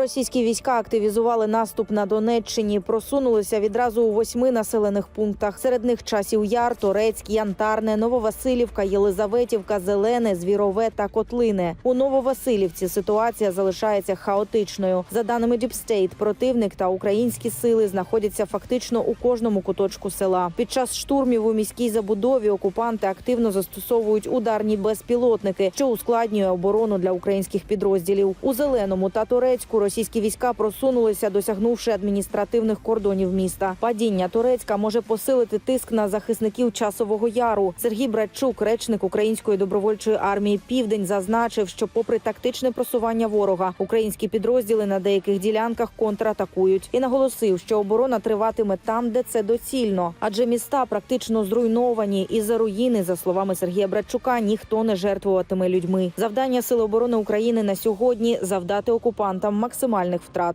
Російські війська активізували наступ на Донеччині, просунулися відразу у восьми населених пунктах. Серед них часів Яр, Торецьк, Янтарне, Нововасилівка, Єлизаветівка, Зелене, Звірове та Котлине. У Нововасилівці ситуація залишається хаотичною. За даними Діпстейт, противник та українські сили знаходяться фактично у кожному куточку села. Під час штурмів у міській забудові окупанти активно застосовують ударні безпілотники, що ускладнює оборону для українських підрозділів. У зеленому та Турецьку російські війська просунулися, досягнувши адміністративних кордонів міста. Падіння Турецька може посилити тиск на захисників часового яру. Сергій Братчук, речник української добровольчої армії Південь, зазначив, що, попри тактичне просування ворога, українські підрозділи на деяких ділянках контратакують і наголосив, що оборона триватиме там, де це доцільно, адже міста практично зруйновані, і за руїни, за словами Сергія Братчука, ніхто не жертвуватиме людьми. Завдання Сил оборони України на сьогодні завдати окупантам максимальних втрат.